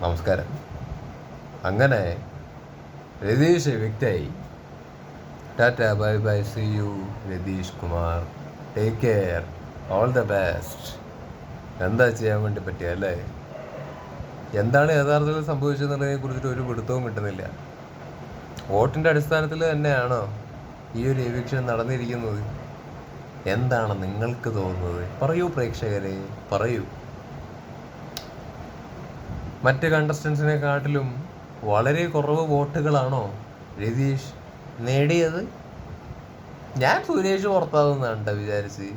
നമസ്കാരം. അങ്ങനെ രതീഷ് വ്യക്തിയായി. Tata bye bye see you Ratheesh Kumar. Take care all the best എന്താ ചെയ്യാൻ വേണ്ടി പറ്റിയ അല്ലേ? എന്താണ് യഥാർത്ഥത്തിൽ സംഭവിച്ചതെന്നുള്ളതിനെ കുറിച്ചിട്ട് ഒരു പിടുത്തവും കിട്ടുന്നില്ല. വോട്ടിന്റെ അടിസ്ഥാനത്തിൽ തന്നെയാണോ ഈ ഒരു എവിക്ഷൻ നടന്നിരിക്കുന്നത്? എന്താണ് നിങ്ങൾക്ക് തോന്നുന്നത്? പറയൂ പ്രേക്ഷകരെ പറയൂ. മറ്റ് കണ്ടസ്റ്റൻസിനെക്കാട്ടിലും വളരെ കുറവ് വോട്ടുകളാണോ രതീഷ് നേടിയത്? ഞാൻ സുരേഷ് പുറത്താവുന്നതാണ് വിചാരിച്ച്.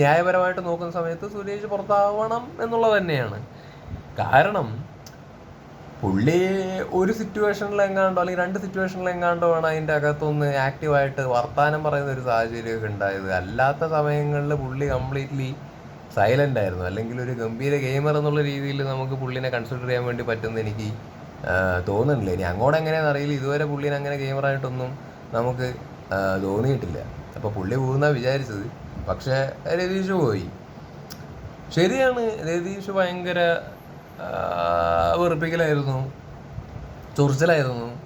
ന്യായപരമായിട്ട് നോക്കുന്ന സമയത്ത് സുരേഷ് പുറത്താവണം എന്നുള്ളത് തന്നെയാണ്. കാരണം പുള്ളി ഒരു സിറ്റുവേഷനിൽ എങ്ങാണ്ടോ അല്ലെങ്കിൽ രണ്ട് സിറ്റുവേഷനിൽ എങ്ങാണ്ടോ ആണ് അതിന്റെ അകത്തുനിന്ന് ആക്റ്റീവായിട്ട് വർത്തമാനം പറയുന്ന ഒരു സാഹചര്യമൊക്കെ ഉണ്ടായത്. അല്ലാത്ത സമയങ്ങളിൽ പുള്ളി കംപ്ലീറ്റ്ലി സൈലന്റ് ആയിരുന്നു. അല്ലെങ്കിൽ ഒരു ഗംഭീര ഗെയിമർ എന്നുള്ള രീതിയിൽ നമുക്ക് പുള്ളിനെ കൺസിഡർ ചെയ്യാൻ വേണ്ടി പറ്റുന്ന എനിക്ക് തോന്നുന്നില്ല. ഇനി അങ്ങോട്ട് എങ്ങനെയാണെന്ന് അറിയില്ല. ഇതുവരെ പുള്ളിനെ അങ്ങനെ ഗെയിമറായിട്ടൊന്നും നമുക്ക് തോന്നിയിട്ടില്ല. അപ്പോൾ പുള്ളി പോകുന്ന വിചാരിച്ചത്. പക്ഷേ രതീഷ് പോയി. ശരിയാണ്. രതീഷ് ഭയങ്കര വെറുപ്പിക്കലായിരുന്നു. ചൊറിച്ചിലായിരുന്നു.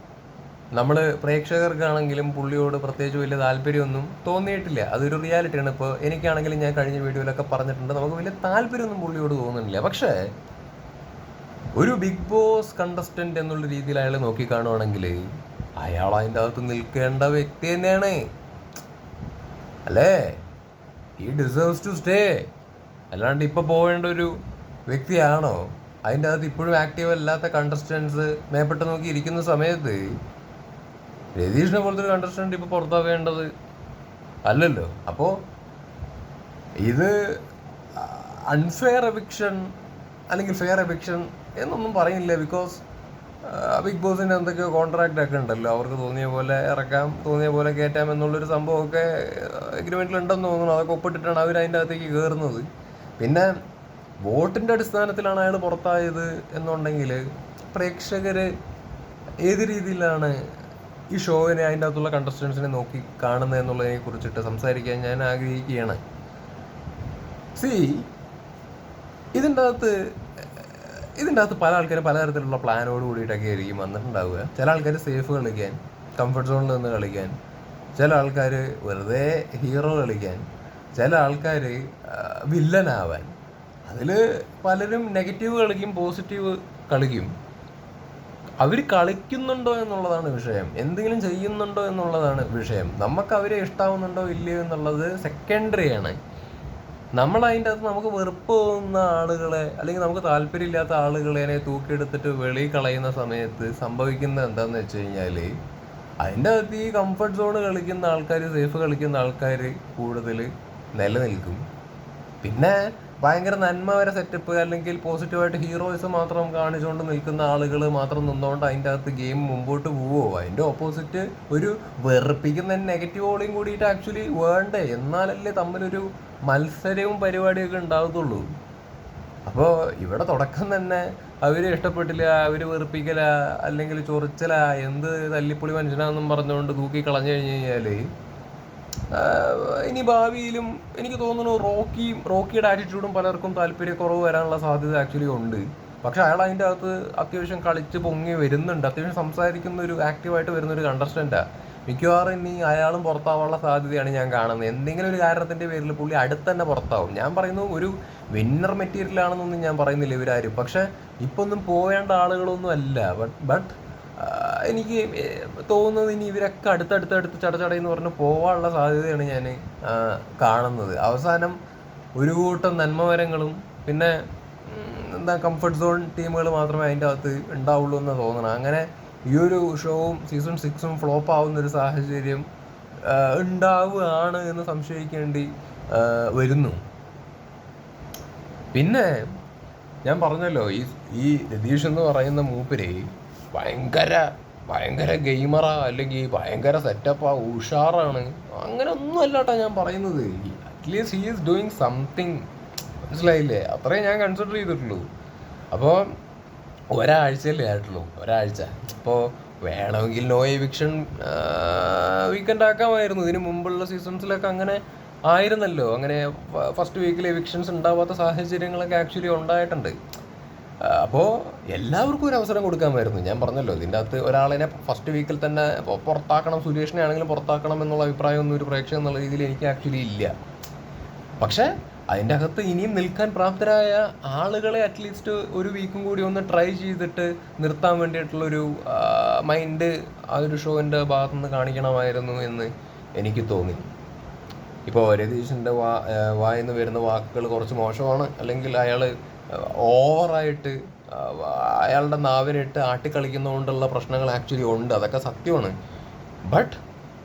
നമ്മൾ പ്രേക്ഷകർക്കാണെങ്കിലും പുള്ളിയോട് പ്രത്യേകിച്ച് വലിയ താല്പര്യമൊന്നും തോന്നിയിട്ടില്ല. അതൊരു റിയാലിറ്റിയാണ്. ഇപ്പോൾ എനിക്കാണെങ്കിലും ഞാൻ കഴിഞ്ഞ വീഡിയോയിലൊക്കെ പറഞ്ഞിട്ടുണ്ട്. നമുക്ക് വലിയ താല്പര്യമൊന്നും പുള്ളിയോട് തോന്നുന്നില്ല. പക്ഷേ ഒരു ബിഗ് ബോസ് കണ്ടസ്റ്റന്റ് എന്നുള്ള രീതിയിൽ അയാൾ നോക്കിക്കാണുവാണെങ്കിൽ അയാൾ അതിന്റെ അകത്ത് നിൽക്കേണ്ട വ്യക്തി തന്നെയാണ്. അല്ലേ? ഈ ഡിസേർവ്സ് ടു സ്റ്റേ അല്ലാണ്ട് ഇപ്പൊ പോകേണ്ട ഒരു വ്യക്തിയാണോ? അതിന്റെ അകത്ത് ഇപ്പോഴും ആക്റ്റീവ് അല്ലാത്ത കണ്ടസ്റ്റൻസ് മേപ്പെട്ട് നോക്കി ഇരിക്കുന്ന സമയത്ത് രതീഷിനെ പോലത്തെ ഒരു അണ്ടർസ്റ്റാൻഡ് ഇപ്പൊ പുറത്താവേണ്ടത് അല്ലല്ലോ. അപ്പോ ഇത് അൺഫെയർ എവിക്ഷൻ അല്ലെങ്കിൽ ഫെയർ എവിക്ഷൻ എന്നൊന്നും പറയുന്നില്ല ബിക്കോസ് ബിഗ് ബോസിന് എന്തൊക്കെയോ കോൺട്രാക്റ്റ് ഒക്കെ ഉണ്ടല്ലോ. അവർക്ക് തോന്നിയ പോലെ ഇറക്കാം തോന്നിയ പോലെ കയറ്റാം എന്നുള്ളൊരു സംഭവമൊക്കെ എഗ്രിമെന്റിൽ ഉണ്ടെന്ന് തോന്നുന്നു. അതൊക്കെ ഒപ്പിട്ടിട്ടാണ് അവർ അതിന്റെ അകത്തേക്ക് കയറുന്നത് പിന്നെ വോട്ടിന്റെ അടിസ്ഥാനത്തിലാണ് അയാൾ പുറത്തായത് എന്നുണ്ടെങ്കിൽ പ്രേക്ഷകർ ഏത് രീതിയിലാണ് ഈ ഷോവിനെ അതിന്റെ അകത്തുള്ള കണ്ടസ്റ്റൻസിനെ നോക്കി കാണുന്നത് എന്നുള്ളതിനെ കുറിച്ചിട്ട് സംസാരിക്കാൻ ഞാൻ ആഗ്രഹിക്കുകയാണ്. സി ഇതിന്റെ അകത്ത് ഇതിന്റെ അകത്ത് പല ആൾക്കാരും പലതരത്തിലുള്ള പ്ലാനോട് കൂടിയിട്ടൊക്കെ ആയിരിക്കും വന്നിട്ടുണ്ടാവുക. ചില ആൾക്കാർ സേഫ് കളിക്കാൻ കംഫർട്ട് സോണിൽ നിന്ന് കളിക്കാൻ ചില ആൾക്കാർ വെറുതെ ഹീറോ കളിക്കാൻ ചില ആൾക്കാർ വില്ലനാവാൻ അതിൽ പലരും നെഗറ്റീവ് കളിക്കും പോസിറ്റീവ് കളിക്കും. അവർ കളിക്കുന്നുണ്ടോ എന്നുള്ളതാണ് വിഷയം. എന്തെങ്കിലും ചെയ്യുന്നുണ്ടോ എന്നുള്ളതാണ് വിഷയം. നമുക്ക് അവരെ ഇഷ്ടാവുന്നുണ്ടോ ഇല്ലയോ എന്നുള്ളത് സെക്കൻഡറി ആണ്. നമ്മൾ അതിന്റെ അകത്ത് നമുക്ക് വെറുപ്പ് തോന്നുന്ന ആളുകളെ അല്ലെങ്കിൽ നമുക്ക് താല്പര്യമില്ലാത്ത ആളുകളെ തൂക്കിയെടുത്തിട്ട് വെളി കളയുന്ന സമയത്ത് സംഭവിക്കുന്നത് എന്താന്ന് വെച്ച് കഴിഞ്ഞാൽ അതിന്റെ അകത്ത് ഈ കംഫർട്ട് സോൺ കളിക്കുന്ന ആൾക്കാർ സേഫ് കളിക്കുന്ന ആൾക്കാർ കൂടുതൽ നിലനിൽക്കും. പിന്നെ ഭയങ്കര നന്മ വരെ സെറ്റപ്പ് അല്ലെങ്കിൽ പോസിറ്റീവായിട്ട് ഹീറോയിസ് മാത്രം കാണിച്ചുകൊണ്ട് നിൽക്കുന്ന ആളുകൾ മാത്രം നിന്നുകൊണ്ട് അതിന്റെ അകത്ത് ഗെയിം മുമ്പോട്ട് പോവോ? അതിന്റെ ഓപ്പോസിറ്റ് ഒരു വെറുപ്പിക്കുന്ന നെഗറ്റീവ് ഓളിയും കൂടിയിട്ട് ആക്ച്വലി വേണ്ടേ? എന്നാലല്ലേ തമ്മിലൊരു മത്സരവും പരിപാടിയൊക്കെ ഉണ്ടാകത്തുള്ളൂ അപ്പോൾ ഇവിടെ തുടക്കം തന്നെ അവർ ഇഷ്ടപ്പെട്ടില്ല അവർ വെറുപ്പിക്കല അല്ലെങ്കിൽ ചൊറിച്ചല എന്ത് തല്ലിപ്പൊളി മനുഷ്യനാണെന്നും പറഞ്ഞുകൊണ്ട് തൂക്കി കളഞ്ഞു കഴിഞ്ഞു കഴിഞ്ഞാൽ ആഹ് ഇനി ഭാവിയിലും എനിക്ക് തോന്നുന്നു റോക്കിയും റോക്കിയുടെ ആറ്റിറ്റ്യൂഡും പലർക്കും താല്പര്യക്കുറവ് വരാനുള്ള സാധ്യത ആക്ച്വലി ഉണ്ട്. പക്ഷെ അയാൾ അതിന്റെ അകത്ത് അത്യാവശ്യം കളിച്ച് പൊങ്ങി വരുന്നുണ്ട്. അത്യാവശ്യം സംസാരിക്കുന്ന ഒരു ആക്റ്റീവായിട്ട് വരുന്ന ഒരു കണ്ടസ്റ്റന്റാ മിക്കവാറും ഇനി അയാളും പുറത്താവാനുള്ള സാധ്യതയാണ് ഞാൻ കാണുന്നത്. എന്തെങ്കിലും ഒരു കാരണത്തിന്റെ പേരിൽ പുള്ളി അടുത്ത് തന്നെ പുറത്താവും. ഞാൻ പറയുന്നു ഒരു വിന്നർ മെറ്റീരിയൽ ആണെന്നൊന്നും ഞാൻ പറയുന്നില്ല ഇവരാരും. പക്ഷെ ഇപ്പൊന്നും പോവേണ്ട ആളുകളൊന്നും അല്ല. ബട്ട് ബട്ട് എനിക്ക് തോന്നുന്നത് ഇനി ഇവരൊക്കെ അടുത്തടുത്ത് അടുത്ത് ചടചടയെന്ന് പറഞ്ഞ് പോവാനുള്ള സാധ്യതയാണ് ഞാൻ കാണുന്നത്. അവസാനം ഒരു കൂട്ടം നന്മമരങ്ങളും പിന്നെ എന്താ കംഫർട്ട് സോൺ ടീമുകൾ മാത്രമേ അതിന്റെ അകത്ത് ഉണ്ടാവുള്ളൂ എന്ന് തോന്നണം അങ്ങനെ ഈ ഒരു ഷോവും സീസൺ സിക്സും ഫ്ലോപ്പ് ആവുന്ന ഒരു സാഹചര്യം ഉണ്ടാവുകയാണ് എന്ന് സംശയിക്കേണ്ടി വരുന്നു. പിന്നെ ഞാൻ പറഞ്ഞല്ലോ ഈ ഈ രതീഷ് എന്ന് പറയുന്ന മൂപ്പര് ഭയങ്കര ഭയങ്കര ഗെയിമറാ അല്ലെങ്കിൽ ഭയങ്കര സെറ്റപ്പാ ഉഷാറാണ്. അങ്ങനെ ഒന്നും അല്ലാട്ടാ ഞാൻ പറയുന്നത്. At least he is doing something മനസ്സിലായില്ലേ? അത്രേ ഞാൻ കൺസിഡർ ചെയ്തിട്ടുള്ളൂ. അപ്പോൾ ഒരാഴ്ചയല്ലേ ആയിട്ടുള്ളൂ. ഒരാഴ്ച. അപ്പോൾ വേണമെങ്കിൽ നോ എവിക്ഷൻ വീക്കെൻഡ് ആക്കാമായിരുന്നു. ഇതിന് മുമ്പുള്ള സീസൺസിലൊക്കെ അങ്ങനെ ആയിരുന്നല്ലോ. അങ്ങനെ ഫസ്റ്റ് വീക്കിൽ എവിക്ഷൻസ് ഉണ്ടാവാത്ത സാഹചര്യങ്ങളൊക്കെ ആക്ച്വലി ഉണ്ടായിട്ടുണ്ട്. അപ്പോൾ എല്ലാവർക്കും ഒരു അവസരം കൊടുക്കാമായിരുന്നു. ഞാൻ പറഞ്ഞല്ലോ ഇതിന്റെ അകത്ത് ഒരാളിനെ ഫസ്റ്റ് വീക്കിൽ തന്നെ പുറത്താക്കണം സുരേഷിനെ ആണെങ്കിലും പുറത്താക്കണം എന്നുള്ള അഭിപ്രായമൊന്നും ഒരു പ്രേക്ഷകൻ എന്നുള്ള രീതിയിൽ എനിക്ക് ആക്ച്വലി ഇല്ല. പക്ഷേ അതിന്റെ അകത്ത് ഇനിയും നിൽക്കാൻ പ്രാപ്തരായ ആളുകളെ അറ്റ്ലീസ്റ്റ് ഒരു വീക്കും കൂടി ഒന്ന് ട്രൈ ചെയ്തിട്ട് നിർത്താൻ വേണ്ടിയിട്ടുള്ളൊരു മൈൻഡ് ആ ഒരു ഷോവിന്റെ ഭാഗത്തു നിന്ന് കാണിക്കണമായിരുന്നു എന്ന് എനിക്ക് തോന്നി. ഇപ്പോൾ രതീഷിന്റെ വാ വായിന്ന് വരുന്ന വാക്കുകൾ കുറച്ച് മോശമാണ്. അല്ലെങ്കിൽ അയാൾ ഓവറായിട്ട് അയാളുടെ നാവിനിട്ട് ആട്ടിക്കളിക്കുന്നതുകൊണ്ടുള്ള പ്രശ്നങ്ങൾ ആക്ച്വലി ഉണ്ട്. അതൊക്കെ സത്യമാണ്. ബട്ട്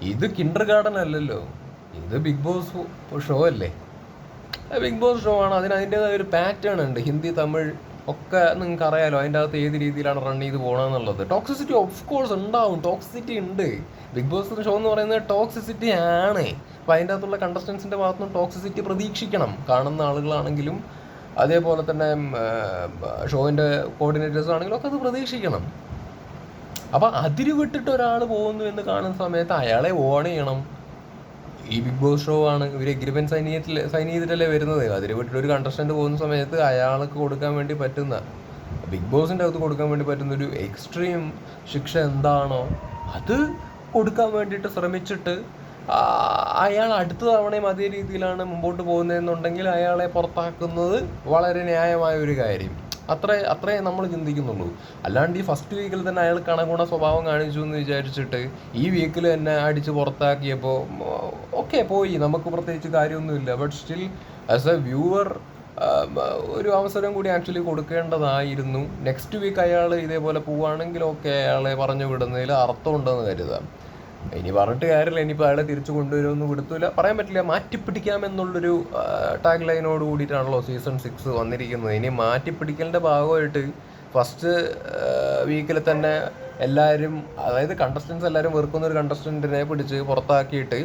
ഇത് കിൻഡർ ഗാർഡൻ അല്ലല്ലോ. ഇത് ബിഗ് ബോസ് ഷോ അല്ലേ? ബിഗ് ബോസ് ഷോ ആണ്. അതിന് അതിന്റെതായ ഒരു പാറ്റേൺ ഉണ്ട്. ഹിന്ദി തമിഴ് ഒക്കെ നിങ്ങൾക്ക് അറിയാലോ. അതിന്റെ അകത്ത് ഏത് രീതിയിലാണ് റൺ ചെയ്ത് പോകണമെന്നുള്ളത് ടോക്സിസിറ്റി ഓഫ് കോഴ്സ് ഉണ്ടാവും. ടോക്സിറ്റി ഉണ്ട്. ബിഗ് ബോസ് ഷോ എന്ന് പറയുന്നത് ടോക്സിസിറ്റി ആണ്. അപ്പോൾ അതിന്റെ അകത്തുള്ള കണ്ടസ്റ്റൻസിന്റെ ഭാഗത്തുനിന്ന് ടോക്സിസിറ്റി പ്രതീക്ഷിക്കണം. കാണുന്ന ആളുകളാണെങ്കിലും അതേപോലെ തന്നെ ഷോവിന്റെ കോർഡിനേറ്റേഴ്സ് ആണെങ്കിലും ഒക്കെ അത് പ്രതീക്ഷിക്കണം. അപ്പോൾ അതിരി വിട്ടിട്ട് ഒരാൾ പോകുന്നു എന്ന് കാണുന്ന സമയത്ത് അയാളെ ഓൺ ചെയ്യണം. ഈ ബിഗ് ബോസ് ഷോ ആണ് ഇവർ എഗ്രിമെൻ സൈൻ ചെയ്തിട്ടില്ല സൈൻ ചെയ്തിട്ടല്ലേ വരുന്നത്? അതിരി വിട്ടിട്ട് ഒരു കണ്ടസ്റ്റന്റ് പോകുന്ന സമയത്ത് അയാൾക്ക് കൊടുക്കാൻ വേണ്ടി പറ്റുന്ന ബിഗ് ബോസിന്റെ അകത്ത് കൊടുക്കാൻ വേണ്ടി പറ്റുന്ന ഒരു എക്സ്ട്രീം ശിക്ഷ എന്താണോ അത് കൊടുക്കാൻ വേണ്ടിയിട്ട് ശ്രമിച്ചിട്ട് അയാൾ അടുത്ത തവണയും അതേ രീതിയിലാണ് മുമ്പോട്ട് പോകുന്നതെന്നുണ്ടെങ്കിൽ അയാളെ പുറത്താക്കുന്നത് വളരെ ന്യായമായ ഒരു കാര്യം. അത്രേ അത്രേ നമ്മൾ ചിന്തിക്കുന്നുള്ളൂ. അല്ലാണ്ട് ഈ ഫസ്റ്റ് വീക്കിൽ തന്നെ അയാൾ കണകുണ സ്വഭാവം കാണിച്ചു എന്ന് വിചാരിച്ചിട്ട് ഈ വീക്കിൽ തന്നെ അടിച്ച് പുറത്താക്കിയപ്പോൾ ഓക്കെ പോയി. നമുക്ക് പ്രത്യേകിച്ച് കാര്യമൊന്നുമില്ല. But still as a viewer ഒരു അവസരം കൂടി ആക്ച്വലി കൊടുക്കേണ്ടതായിരുന്നു. നെക്സ്റ്റ് വീക്ക് അയാൾ ഇതേപോലെ പോവുകയാണെങ്കിൽ ഓക്കെ അയാളെ പറഞ്ഞു വിടുന്നതിൽ അർത്ഥമുണ്ടെന്ന് കരുതാം. ഇനി പറഞ്ഞിട്ട് കാര്യമില്ല. ഇനിയിപ്പോൾ അയാളെ തിരിച്ചു കൊണ്ടുവരുമെന്ന് കൊടുത്തില്ല പറയാൻ പറ്റില്ല. മാറ്റിപ്പിടിക്കാമെന്നുള്ളൊരു ടാഗ് ലൈനോട് കൂടിയിട്ടാണല്ലോ സീസൺ സിക്സ് വന്നിരിക്കുന്നത്. ഇനി മാറ്റിപ്പിടിക്കലിന്റെ ഭാഗമായിട്ട് ഫസ്റ്റ് വീക്കിൽ തന്നെ എല്ലാവരും അതായത് കണ്ടസ്റ്റൻസ് എല്ലാവരും വെറുക്കുന്ന ഒരു കണ്ടസ്റ്റന്റിനെ പിടിച്ച് പുറത്താക്കിയിട്ട്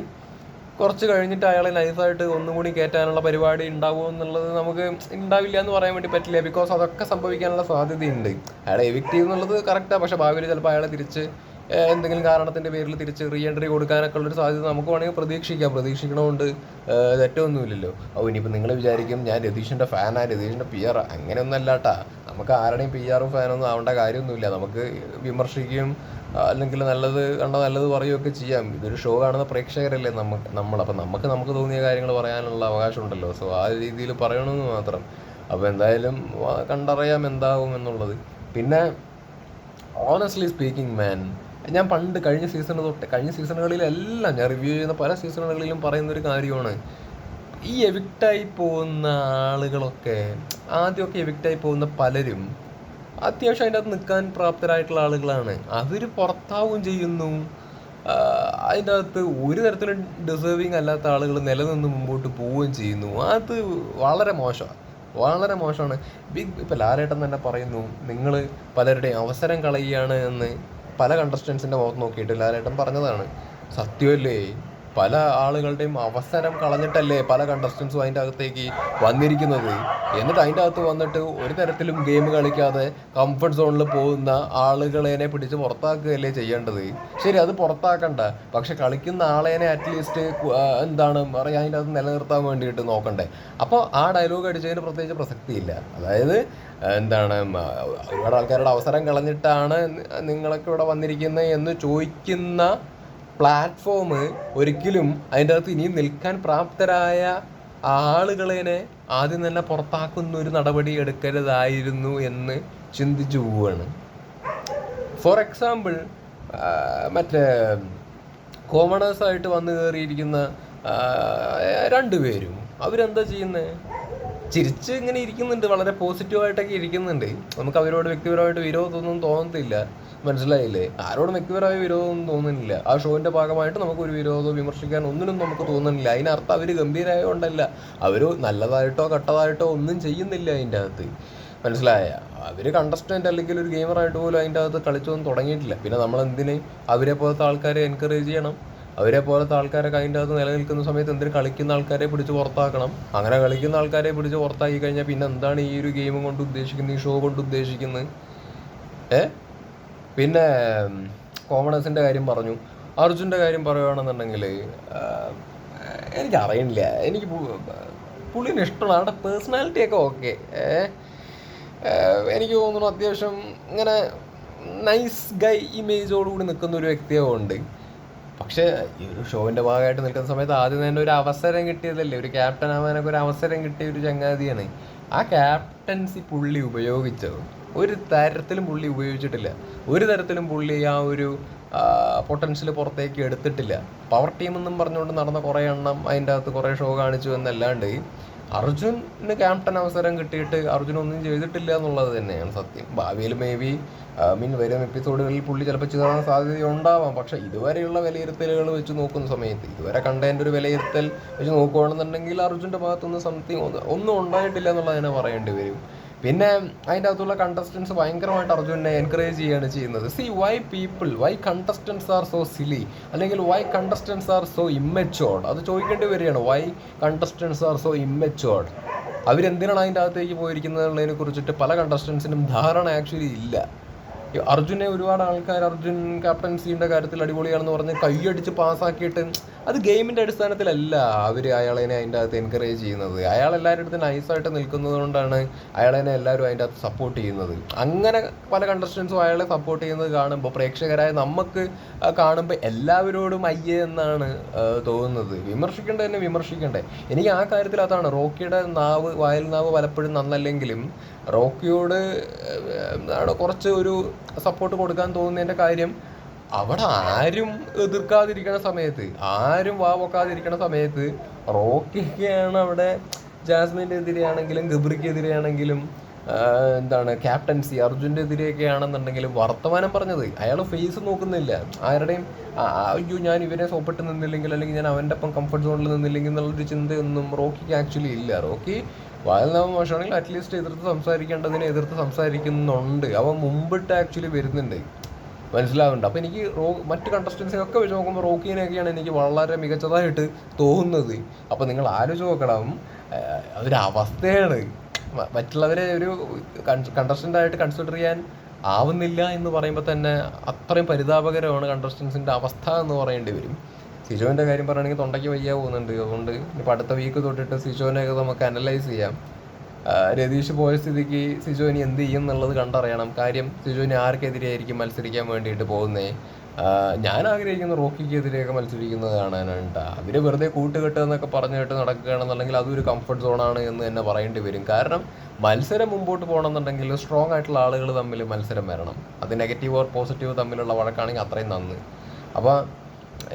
കുറച്ച് കഴിഞ്ഞിട്ട് അയാളെ നൈസായിട്ട് ഒന്നും കൂടി കയറ്റാനുള്ള പരിപാടി ഉണ്ടാവുമോ എന്നുള്ളത് നമുക്ക് ഉണ്ടാവില്ല എന്ന് പറയാൻ വേണ്ടി പറ്റില്ല. ബിക്കോസ് അതൊക്കെ സംഭവിക്കാനുള്ള സാധ്യതയുണ്ട്. അയാളെ എവിക്റ്റ് ചെയ്യുന്നുള്ളത് കറക്റ്റാണ് പക്ഷേ ഭാവിയിൽ ചിലപ്പോൾ അയാളെ തിരിച്ച് എന്തെങ്കിലും കാരണത്തിന്റെ പേരിൽ തിരിച്ച് റീ എൻട്രി കൊടുക്കാനൊക്കെ ഉള്ളൊരു സാധ്യത നമുക്ക് വേണമെങ്കിൽ പ്രതീക്ഷിക്കാം. പ്രതീക്ഷിക്കണമുണ്ട്. തെറ്റൊന്നുമില്ലല്ലോ ഓ ഇനിയിപ്പോൾ നിങ്ങൾ വിചാരിക്കും ഞാൻ രതീഷിന്റെ ഫാനാ രതീഷിന്റെ പി ആർ അങ്ങനെയൊന്നും അല്ലാട്ടാ നമുക്ക് ആരുടെയും പി ആറും ഫാനൊന്നും ആവേണ്ട കാര്യമൊന്നുമില്ല. നമുക്ക് വിമർശിക്കുകയും അല്ലെങ്കിൽ നല്ലത് കണ്ട നല്ലത് പറയുകയൊക്കെ ചെയ്യാം. ഇതൊരു ഷോ കാണുന്ന പ്രേക്ഷകരല്ലേ നമുക്ക് നമ്മൾ അപ്പം നമുക്ക് നമുക്ക് തോന്നിയ കാര്യങ്ങൾ പറയാനുള്ള അവകാശമുണ്ടല്ലോ സോ ആ രീതിയിൽ പറയണമെന്ന് മാത്രം. അപ്പോൾ എന്തായാലും കണ്ടറിയാം എന്താവും എന്നുള്ളത്. പിന്നെ ഓണസ്റ്റ്ലി സ്പീക്കിംഗ് മാൻ ഞാൻ പണ്ട് കഴിഞ്ഞ സീസൺ തൊട്ട് കഴിഞ്ഞ സീസണുകളിലെല്ലാം ഞാൻ റിവ്യൂ ചെയ്യുന്ന പല സീസണുകളിലും പറയുന്ന ഒരു കാര്യമാണ്. ഈ എവിക്റ്റായി പോകുന്ന ആളുകളൊക്കെ ആദ്യമൊക്കെ എവിക്റ്റായി പോകുന്ന പലരും അത്യാവശ്യം അതിന്റെ അകത്ത് നിൽക്കാൻ പ്രാപ്തരായിട്ടുള്ള ആളുകളാണ്. അവർ പുറത്താവുകയും ചെയ്യുന്നു. അതിന്റെ അകത്ത് ഒരു തരത്തിലും ഡിസേർവിങ് അല്ലാത്ത ആളുകൾ നിലനിന്ന് മുമ്പോട്ട് പോവുകയും ചെയ്യുന്നു. അത് വളരെ മോശമാണ്. വളരെ മോശമാണ്. ബിഗ് ഇപ്പം ലാലേട്ടൻ തന്നെ പറയുന്നു നിങ്ങൾ പലരുടെയും അവസരം കളയുകയാണ് എന്ന്. പല കണ്ടസ്റ്റൻസിന്റെ മുഖത്ത് നോക്കിയിട്ട് ലാലേട്ടൻ പറഞ്ഞതാണ് സത്യമല്ലേ പല ആളുകളുടെയും അവസരം കളഞ്ഞിട്ടല്ലേ പല കണ്ടസ്റ്റൻസും അതിന്റെ അകത്തേക്ക് വന്നിരിക്കുന്നത്. എന്നിട്ട് അതിന്റെ അകത്ത് വന്നിട്ട് ഒരു തരത്തിലും ഗെയിം കളിക്കാതെ കംഫർട്ട് സോണിൽ പോകുന്ന ആളുകളെ പിടിച്ച് പുറത്താക്കുകയല്ലേ ചെയ്യേണ്ടത്. ശരി അത് പുറത്താക്കണ്ട. പക്ഷെ കളിക്കുന്ന ആളേനെ അറ്റ്ലീസ്റ്റ് എന്താണ് പറയുക അതിന്റെ അകത്ത് നിലനിർത്താൻ വേണ്ടിയിട്ട് നോക്കണ്ടേ. അപ്പോൾ ആ ഡയലോഗ് അടിച്ചതിന് പ്രത്യേകിച്ച് പ്രസക്തിയില്ല. അതായത് എന്താണ് ഒരുപാട് ആൾക്കാരുടെ അവസരം കളഞ്ഞിട്ടാണ് നിങ്ങളൊക്കെ ഇവിടെ വന്നിരിക്കുന്നത് എന്ന് ചോദിക്കുന്ന പ്ലാറ്റ്ഫോം ഒരിക്കലും അതിന്റെ അകത്ത് ഇനിയും നിൽക്കാൻ പ്രാപ്തരായ ആളുകളെ ആദ്യം തന്നെ പുറത്താക്കുന്ന ഒരു നടപടി എടുക്കരുതായിരുന്നു എന്ന് ചിന്തിച്ചു പോവുകയാണ്. ഫോർ എക്സാമ്പിൾ മറ്റേ കോമണേഴ്സായിട്ട് വന്നു കയറിയിരിക്കുന്ന രണ്ടുപേരും അവരെന്താ ചെയ്യുന്നത് ചിരിച്ച് ഇങ്ങനെ ഇരിക്കുന്നുണ്ട് വളരെ പോസിറ്റീവായിട്ടൊക്കെ ഇരിക്കുന്നുണ്ട്. നമുക്ക് അവരോട് വ്യക്തിപരമായിട്ട് വിരോധമൊന്നും തോന്നത്തില്ല. മനസ്സിലായില്ലേ? ആരോടും വ്യക്തിപരമായ വിരോധമൊന്നും തോന്നുന്നില്ല. ആ ഷോവിന്റെ ഭാഗമായിട്ട് നമുക്ക് ഒരു വിരോധം വിമർശിക്കാൻ ഒന്നിനും നമുക്ക് തോന്നുന്നില്ല. അതിനർത്ഥം അവർ ഗംഭീരമായോണ്ടല്ല അവർ നല്ലതായിട്ടോ കട്ടതായിട്ടോ ഒന്നും ചെയ്യുന്നില്ല അതിന്റെ അകത്ത്. മനസ്സിലായ? അവർ കണ്ടസ്റ്റന്റ് അല്ലെങ്കിൽ ഒരു ഗെയിമറായിട്ട് പോലും അതിന്റെ അകത്ത് കളിച്ചൊന്നും തുടങ്ങിയിട്ടില്ല. പിന്നെ നമ്മൾ എന്തിനെ അവരെ പോലത്തെ ആൾക്കാരെ എൻകറേജ് ചെയ്യണം. അവരെ പോലത്തെ ആൾക്കാരൊക്കെ അതിന്റെ അകത്ത് നിലനിൽക്കുന്ന സമയത്ത് എന്തിനും കളിക്കുന്ന ആൾക്കാരെ പിടിച്ച് പുറത്താക്കണം? അങ്ങനെ കളിക്കുന്ന ആൾക്കാരെ പിടിച്ച് പുറത്താക്കി കഴിഞ്ഞാൽ പിന്നെ എന്താണ് ഈ ഒരു ഗെയിം കൊണ്ട് ഉദ്ദേശിക്കുന്നത്? ഈ ഷോ കൊണ്ട് ഉദ്ദേശിക്കുന്നത്? ഏ? പിന്നെ കോമണേഴ്സിന്റെ കാര്യം പറഞ്ഞു. അർജുന്റെ കാര്യം പറയുകയാണെന്നുണ്ടെങ്കിൽ എനിക്കറിയില്ല. എനിക്ക് പുള്ളിനെ ഇഷ്ടമാണ് അവരുടെ പേഴ്സണാലിറ്റി ഒക്കെ ഓക്കെ എനിക്ക് തോന്നുന്നു അത്യാവശ്യം ഇങ്ങനെ നൈസ് ഗൈ ഇമേജോടുകൂടി നിൽക്കുന്ന ഒരു വ്യക്തിയുണ്ട് പക്ഷേ ഈ ഒരു ഷോവിന്റെ ഭാഗമായിട്ട് നിൽക്കുന്ന സമയത്ത് ആദ്യം തന്നെ ഒരു അവസരം കിട്ടിയതല്ലേ? ഒരു ക്യാപ്റ്റൻ ആവാനൊക്കെ ഒരു അവസരം കിട്ടിയ ഒരു ചങ്ങാതിയാണ്. ആ ക്യാപ്റ്റൻസി പുള്ളി ഉപയോഗിച്ചത്. ഒരു തരത്തിലും പുള്ളി ഉപയോഗിച്ചിട്ടില്ല. ഒരു തരത്തിലും പുള്ളി ആ ഒരു പൊട്ടൻഷ്യൽ പുറത്തേക്ക് എടുത്തിട്ടില്ല. പവർ ടീം എന്നും പറഞ്ഞുകൊണ്ട് നടന്ന കുറേ എണ്ണം അതിന്റെ അകത്ത് കുറേ ഷോ കാണിച്ചു എന്നല്ലാണ്ട് അർജുന് ക്യാപ്റ്റൻ അവസരം കിട്ടിയിട്ട് അർജുൻ ഒന്നും ചെയ്തിട്ടില്ല എന്നുള്ളത് തന്നെയാണ് സത്യം. ഭാവിയിൽ മേ ബി മീൻ വരും എപ്പിസോഡുകളിൽ പുള്ളി ചിലപ്പോൾ ചെയ്യാൻ സാധ്യത ഉണ്ടാവാം പക്ഷെ ഇതുവരെയുള്ള വിലയിരുത്തലുകൾ വെച്ച് നോക്കുന്ന സമയത്ത് ഇതുവരെ കണ്ടതിന്റെ ഒരു വിലയിരുത്തൽ വെച്ച് നോക്കുകയാണെന്നുണ്ടെങ്കിൽ അർജുന്റെ ഭാഗത്തുനിന്ന് സംതിങ് ഒന്നും ഉണ്ടായിട്ടില്ല എന്നുള്ളത് തന്നെ പറയേണ്ടി വരും. പിന്നെ അതിന്റെ അകത്തുള്ള കണ്ടസ്റ്റൻസ് ഭയങ്കരമായിട്ട് അർജുനെ എൻകറേജ് ചെയ്യുകയാണ് ചെയ്യുന്നത്. See why people why contestants are so silly അല്ലെങ്കിൽ why contestants are so immatured അത് ചോദിക്കേണ്ടി വരികയാണ്. Why contestants are so immatured അവരെന്തിനാണ് അതിന്റെ അകത്തേക്ക് പോയിരിക്കുന്നത് എന്നുള്ളതിനെ കുറിച്ചിട്ട് പല കണ്ടസ്റ്റൻസിനും ധാരണ ആക്ച്വലി ഇല്ല. അർജുനെ ഒരുപാട് ആൾക്കാർ അർജുൻ ക്യാപ്റ്റൻസിയുടെ കാര്യത്തിൽ അടിപൊളിയാണെന്ന് പറഞ്ഞ് കൈയടിച്ച് പാസ്സാക്കിയിട്ട് അത് ഗെയിമിന്റെ അടിസ്ഥാനത്തിലല്ല. അവർ അയാളെ അതിന്റെ അകത്ത് എൻകറേജ് ചെയ്യുന്നത്. അയാൾ എല്ലാവരുടെ അടുത്ത് നൈസായിട്ട് നിൽക്കുന്നത് കൊണ്ടാണ് അയാളെ എല്ലാവരും അതിന്റെ അകത്ത് സപ്പോർട്ട് ചെയ്യുന്നത്. അങ്ങനെ പല കണ്ടസ്റ്റൻസും അയാളെ സപ്പോർട്ട് ചെയ്യുന്നത് കാണുമ്പോൾ പ്രേക്ഷകരായ നമുക്ക് കാണുമ്പോൾ എല്ലാവരോടും അയ്യേ എന്നാണ് തോന്നുന്നത്. വിമർശിക്കേണ്ടത് തന്നെ വിമർശിക്കേണ്ടേ. എനിക്ക് ആ കാര്യത്തിൽ അതാണ്. റോക്കിയുടെ നാവ് വായൽ നാവ് പലപ്പോഴും നന്നല്ലെങ്കിലും റോക്കിയോട് എന്താണ് കുറച്ച് ഒരു സപ്പോർട്ട് കൊടുക്കാൻ തോന്നുന്നതിന്റെ കാര്യം അവിടെ ആരും എതിർക്കാതിരിക്കണ സമയത്ത് ആരും വാ പൊക്കാതിരിക്കണ സമയത്ത് റോക്കിയൊക്കെയാണ് അവിടെ ജാസ്മിന്റെ എതിരെയാണെങ്കിലും ഗബ്രിക്കെതിരെയാണെങ്കിലും എന്താണ് ക്യാപ്റ്റൻസി അർജുന്റെ എതിരെയൊക്കെ ആണെന്നുണ്ടെങ്കിലും വർത്തമാനം പറഞ്ഞത്. അയാൾ ഫേസ് നോക്കുന്നില്ല. ആരുടെയും അയ്യോ ഞാൻ ഇവരെ സോപ്പിട്ട് നിന്നില്ലെങ്കിൽ അല്ലെങ്കിൽ ഞാൻ അവന്റെ ഒപ്പം കംഫർട്ട് സോണിൽ നിന്നില്ലെങ്കിൽ എന്നുള്ളൊരു ചിന്തയൊന്നും റോക്കിക്ക് ആക്ച്വലി ഇല്ല. റോക്കി വായനാമ മോശമാണെങ്കിൽ അറ്റ്ലീസ്റ്റ് എതിർത്ത് സംസാരിക്കേണ്ടതിനെ എതിർത്ത് സംസാരിക്കുന്നുണ്ട്. അവൻ മുമ്പിട്ട് ആക്ച്വലി വരുന്നുണ്ട്. മനസ്സിലാവുന്നുണ്ട്. അപ്പോൾ എനിക്ക് റോ മറ്റ് കണ്ടസ്റ്റൻസിനൊക്കെ വെച്ച് നോക്കുമ്പോൾ റോക്കീനെയൊക്കെയാണ് എനിക്ക് വളരെ മികച്ചതായിട്ട് തോന്നുന്നത്. അപ്പോൾ നിങ്ങൾ ആലോചിച്ച് നോക്കണം. അതൊരു അവസ്ഥയാണ്. മറ്റുള്ളവരെ ഒരു കണ്ടസ്റ്റന്റായിട്ട് കൺസിഡർ ചെയ്യാൻ ആവുന്നില്ല എന്ന് പറയുമ്പോൾ തന്നെ അത്രയും പരിതാപകരമാണ് കണ്ടസ്റ്റൻസിന്റെ അവസ്ഥ എന്ന് പറയേണ്ടി വരും. സിജോന്റെ കാര്യം പറയുകയാണെങ്കിൽ തൊണ്ടയ്ക്ക് വയ്യ പോകുന്നുണ്ട്. അതുകൊണ്ട് ഇപ്പോൾ അടുത്ത വീക്ക് തൊട്ടിട്ട് സിജോനെയൊക്കെ നമുക്ക് അനലൈസ് ചെയ്യാം. രതീഷ് പോയ സ്ഥിതിക്ക് സിജോ ഇനി എന്ത് ചെയ്യും എന്നുള്ളത് കണ്ടറിയണം. കാര്യം സിജോന് ആർക്കെതിരെയായിരിക്കും മത്സരിക്കാൻ വേണ്ടിയിട്ട് പോകുന്നേ? ഞാൻ ആഗ്രഹിക്കുന്ന റോക്കിക്കെതിരെയൊക്കെ മത്സരിക്കുന്നത് കാണാനുണ്ട്. അതിന് വെറുതെ കൂട്ടുകെട്ട് എന്നൊക്കെ പറഞ്ഞിട്ട് നടക്കുകയാണെന്നുണ്ടെങ്കിൽ അതൊരു കംഫർട്ട് സോണാണ് എന്ന് തന്നെ പറയേണ്ടി വരും. കാരണം മത്സരം മുമ്പോട്ട് പോകണമെന്നുണ്ടെങ്കിൽ സ്ട്രോങ് ആയിട്ടുള്ള ആളുകൾ തമ്മിൽ മത്സരം വരണം. അത് നെഗറ്റീവ് ഓർ പോസിറ്റീവ് തമ്മിലുള്ള വഴക്കാണെങ്കിൽ അത്രയും നന്ന്. അപ്പോൾ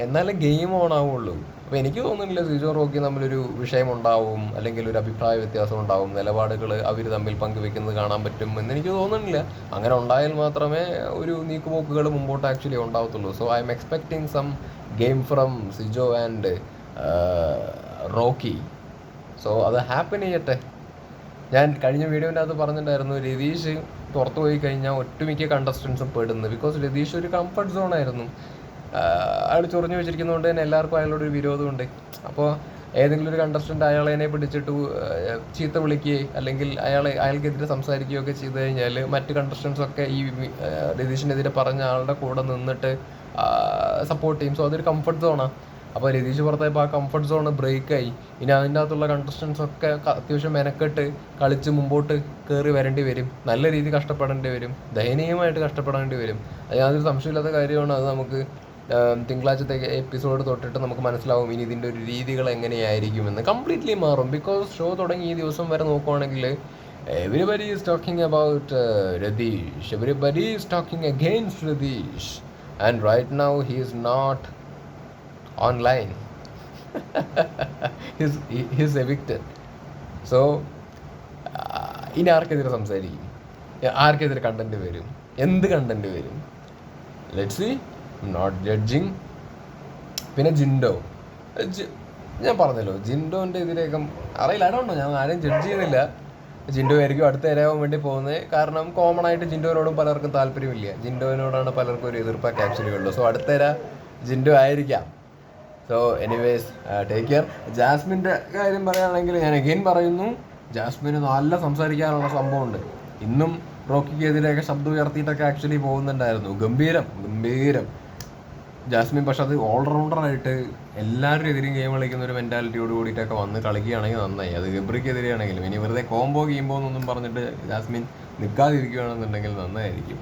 എന്നാലേ ഗെയിം ഓൺ ആവുള്ളൂ. അപ്പോൾ എനിക്ക് തോന്നുന്നില്ല സിജോ റോക്കി തമ്മിലൊരു വിഷയം ഉണ്ടാവും അല്ലെങ്കിൽ ഒരു അഭിപ്രായ വ്യത്യാസം ഉണ്ടാവും നിലപാടുകൾ അവർ തമ്മിൽ പങ്കുവെക്കുന്നത് കാണാൻ പറ്റും എന്ന് എനിക്ക് തോന്നുന്നില്ല. അങ്ങനെ ഉണ്ടായാൽ മാത്രമേ ഒരു നീക്കുപോക്കുകൾ മുമ്പോട്ട് actually ഉണ്ടാവത്തുള്ളൂ. So I'm expecting some game from Sijo and Rocky. So അത് ഹാപ്പൻ ചെയ്യട്ടെ. ഞാൻ കഴിഞ്ഞ വീഡിയോന്റെ അത് പറഞ്ഞിട്ടുണ്ടായിരുന്നു രതീഷ് പുറത്തു പോയി കഴിഞ്ഞാൽ ഒട്ടുമിക്ക കണ്ടസ്റ്റൻസും പെടുന്നു. ബിക്കോസ് രതീഷ് ഒരു കംഫർട്ട് സോൺ ആയിരുന്നു. അയാൾ ചൊറിഞ്ഞു വെച്ചിരിക്കുന്നതുകൊണ്ട് തന്നെ എല്ലാവർക്കും അയാളോട് ഒരു വിരോധമുണ്ട് അപ്പോൾ ഏതെങ്കിലും ഒരു കണ്ടസ്റ്റന്റ് അയാളെ പിടിച്ചിട്ട് ചീത്ത വിളിക്കുകയോ അല്ലെങ്കിൽ അയാളെ അയാൾക്കെതിരെ സംസാരിക്കുകയോ ഒക്കെ ചെയ്തു കഴിഞ്ഞാൽ മറ്റ് കണ്ടസ്റ്റൻസ് ഒക്കെ ഈ രതീഷിനെതിരെ പറഞ്ഞ ആളുടെ കൂടെ നിന്നിട്ട് സപ്പോർട്ട് ചെയ്യും. സോ അതൊരു കംഫർട്ട് സോണാണ് അപ്പോൾ രതീഷ് പുറത്തായപ്പോൾ ആ കംഫർട്ട് സോൺ ബ്രേക്കായി ഇനി അതിന്റെ അകത്തുള്ള കണ്ടസ്റ്റൻസ് ഒക്കെ അത്യാവശ്യം മെനക്കെട്ട് കളിച്ച് മുമ്പോട്ട് കയറി വരേണ്ടി വരും. നല്ല രീതിയിൽ കഷ്ടപ്പെടേണ്ടി വരും. ദയനീയമായിട്ട് കഷ്ടപ്പെടേണ്ടി വരും. യാതൊരു സംശയമില്ലാത്ത കാര്യമാണ്. അത് നമുക്ക് തിങ്കളാഴ്ചത്തെ എപ്പിസോഡ് തൊട്ടിട്ട് നമുക്ക് മനസ്സിലാവും ഇനി ഇതിന്റെ ഒരു രീതികൾ എങ്ങനെയായിരിക്കുമെന്ന് കംപ്ലീറ്റ്ലി മാറും. ബിക്കോസ് ഷോ തുടങ്ങി ഈ ദിവസം വരെ നോക്കുവാണെങ്കിൽ everybody is talking about Ratheesh. Everybody is talking against Ratheesh. And right now he is not online his evicted so ഇനി ആർക്കെതിരെ സംസാരിക്കും? ആർക്കെതിരെ കണ്ടന്റ് വരും? എന്ത് കണ്ടന്റ് വരും? ലെറ്റ് സി നോട്ട് ജഡ്ജിങ് പിന്നെ ജിൻഡോ. ഞാൻ പറഞ്ഞല്ലോ ജിൻഡോന്റെ ഇതിലേക്കും അറിയില്ല. അടോണ്ടോ ഞാൻ ആരെയും ജഡ്ജ് ചെയ്യുന്നില്ല. ജിൻഡോ ആയിരിക്കും അടുത്ത ഇരയാവാൻ വേണ്ടി പോകുന്നത്. കാരണം കോമൺ ആയിട്ട് ജിൻഡോനോടും പലർക്കും താല്പര്യമില്ല. ജിൻഡോനോടാണ് പലർക്കും ഒരു ആക്ച്വലി ഉള്ളൂ സോ അടുത്ത ഇര ജിൻഡോ ആയിരിക്കാം. സോ എനിവേസ് ടേക്ക് കെയർ ജാസ്മിന്റെ കാര്യം പറയുകയാണെങ്കിൽ ഞാൻ അഗെയിൻ പറയുന്നു. ജാസ്മിന് നല്ല സംസാരിക്കാനുള്ള സംഭവമുണ്ട്. ഇന്നും റോക്കിക്കെതിരെയൊക്കെ ശബ്ദം ഉയർത്തിയിട്ടൊക്കെ ആക്ച്വലി പോകുന്നുണ്ടായിരുന്നു. ഗംഭീരം ഗംഭീരം. ജാസ്മിൻ പക്ഷെ അത് ഓൾറൗണ്ടറായിട്ട് എല്ലാവരും എതിരും ഗെയിം കളിക്കുന്ന ഒരു മെന്റാലിറ്റിയോട് കൂടിയിട്ടൊക്കെ വന്ന് കളിക്കുകയാണെങ്കിൽ നന്നായി. അത് ഗബ്രിക്കെതിരെയാണെങ്കിലും. ഇനി വെറുതെ കോംബോ ഗെയിംബോ എന്നൊന്നും പറഞ്ഞിട്ട് ജാസ്മിൻ നിൽക്കാതിരിക്കുകയാണെന്നുണ്ടെങ്കിൽ നന്നായിരിക്കും.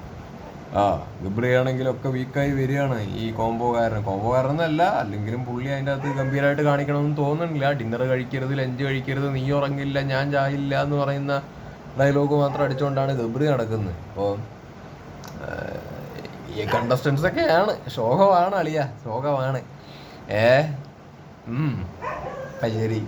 ആ ഗബ്രിയാണെങ്കിലൊക്കെ വീക്കായി വരികയാണ് ഈ കോംബോകാരൻ കോംബോകാരൻ എന്നല്ല അല്ലെങ്കിലും പുള്ളി അതിന്റെ അകത്ത് ഗംഭീരമായിട്ട് കാണിക്കണമെന്ന് തോന്നുന്നില്ല. ഡിന്നർ കഴിക്കരുത് ലഞ്ച് കഴിക്കരുത് നീ ഉറങ്ങില്ല ഞാൻ ചായില്ല എന്ന് പറയുന്ന ഡയലോഗ് മാത്രം അടിച്ചുകൊണ്ടാണ് ഗബ്രി നടക്കുന്നത്. അപ്പോൾ ഈ കണ്ടസ്റ്റൻസ് ഒക്കെയാണ്. ശോകമാണ് അളിയ. ശോകമാണ്. ഏ? ശരി